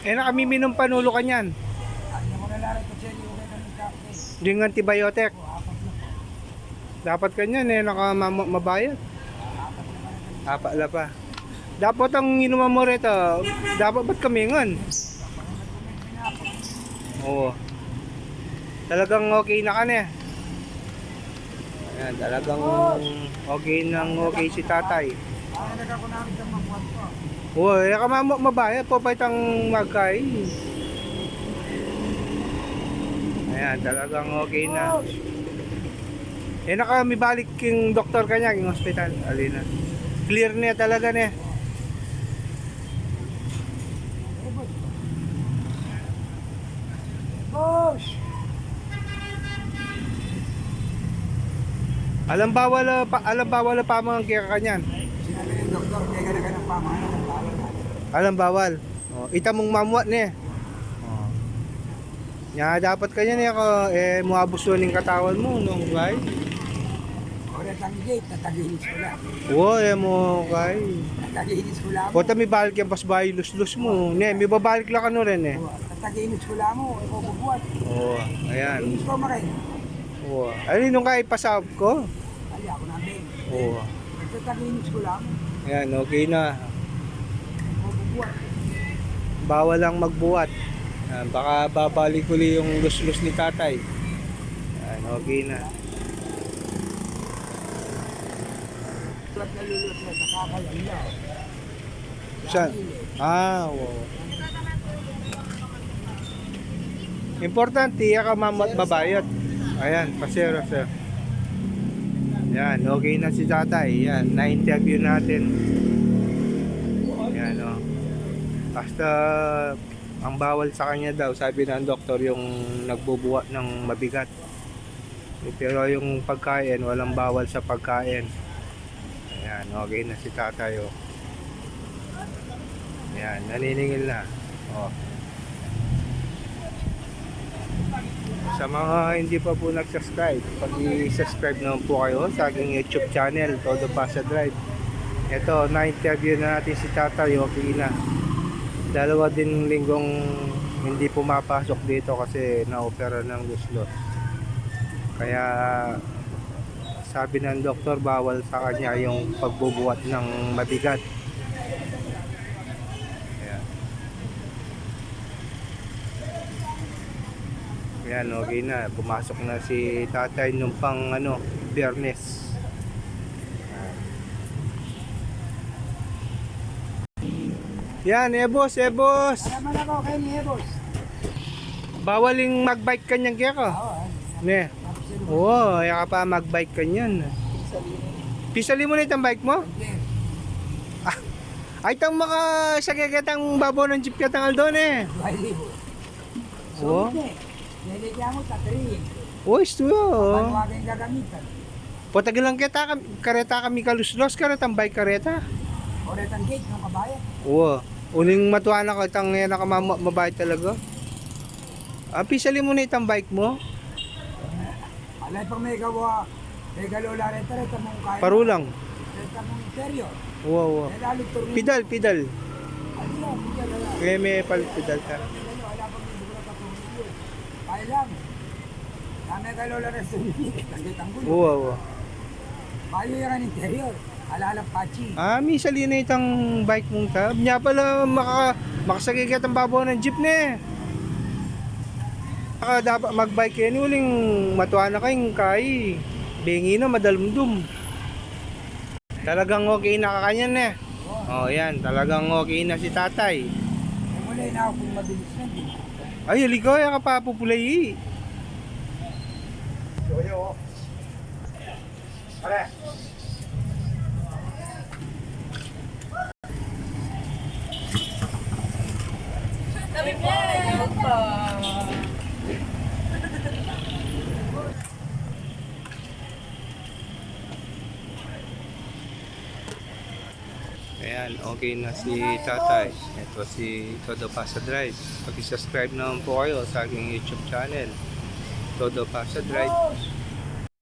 Eh, nakamiminong panulo ka niyan. Yung antibiotic. Dapat kanyan eh, nakamabayad. Apat la pa. Dapat ang inuman mo rito, dapat ba't kamingon? Oo. Talagang okay na ka eh. Ayan, talagang okay nang okay si tatay. Eh, ka ma- mabayad po pa itang magkay. Ayan, talagang okay na. Eh, naka may balik yung doktor kanya, yung hospital. Alina. Clear niya talaga niya. Boss! Alam bawal ah, pa, alam bawal ah, pa mga kaya kanyan. Sinabi ng doktor, kaya ka na ka ng pamahalan ng bawal natin. Alam bawal. Oh, ita mong mamuat niya. Oh. Nya dapat kanya niya ko eh muabuso ning katawan mo nung kay. Oret ang gate, natagihinis ko lang. Wo eh mo kay. Natagihinis ko lang. Kota mi balik yung pas bahay lus-lus mo. Ne, mi babalik lang ano rin eh. Natagihinis ko lang mo, ikaw bubuhat. Oo, ayan. Ko maray. Oo. Ano nung kay pasab ko? Ali, ako na din. Oo. Natagihinis ko lang, Ayan, okay na. Bubuhat. Bawal lang magbuhat. Ayan, baka babalik uli yung lus-lus ni tatay. Ayan, okay na. Tulad na lulot na nakakayan niya. Saan? Ah, wow. Importante, iya ka mamat babayot. Ayan, pasero sir. Yan, okay na si tatay. Yan, na-interview natin. Basta, ang bawal sa kanya daw, sabi ng doktor, yung nagbubuhat ng mabigat. Pero yung pagkain, walang bawal sa pagkain. Ayan, okay na si tatay, oh. Yan, naniningil na. Oh. Sa mga hindi pa po nag-subscribe, pag-i-subscribe naman po kayo sa aking YouTube channel, Todo Pasa Drive. Ito, na-interview na natin si Tatay, okay na. Dalawa din linggong hindi pumapasok dito kasi na-opera ng guslos. Kaya sabi ng doktor bawal sa kanya yung pagbubuhat ng mabigat. Ayan. Ayan, okay na. Pumasok na si tatay nung pang ano, biyernes. Yan, eh boss, eh. Alaman ako kay niya, boss. Bawaling magbike kanyang kaya ka. Oo, Ne. tapos yun. Oo, oh, ka pa magbike kanyan. Pisali mo na itang bike mo? Yes. Ay, tang maka sagagitang babaw ng jeep katang aldon eh. Oo. So, hindi. Niligyan mo, tatrin. Oh, isto oh. Panuwagin gagamitan. Patagal lang kita, kareta kami kaluslos, karetang bike kareta. Oret ang gate ng kabayan. Oo. Uling matuwa na ko, itang nga nakamabait talaga. Ah, pisali mo na itang bike mo. Alay pang may gawa, may galola rin, reta mong kaya. Parulang. Reta mong interior. Oo, oo. Turin. Pidal, pidal. Ano yan? Pidal na. Kaya may palit pidal ka. Wala pang may bukla pa turin yun. Kaya lang. Kaya may galola rin sa. Oo, oo. Bayo yan ang interior. Alalang pachi. Ah, may sali na itang bike mong tab. Nya pala maka, makasagigit ang babaw ng jeep na eh. Saka dapat magbike yan, uling matuwa na kayong kay. Bengi na, madalumdum. Talagang okay na kakanyan eh. Oh, yan. Talagang okay na si tatay. Mula na ako kung mabilis na din. Ay, aligaw, yan ka pa pupulay. Yoyo. Pare. Ayan, okay na si tatay. Ito si Todo Pasa Drive. Pag-subscribe naman po kayo sa aking YouTube channel. Todo Pasa Drive.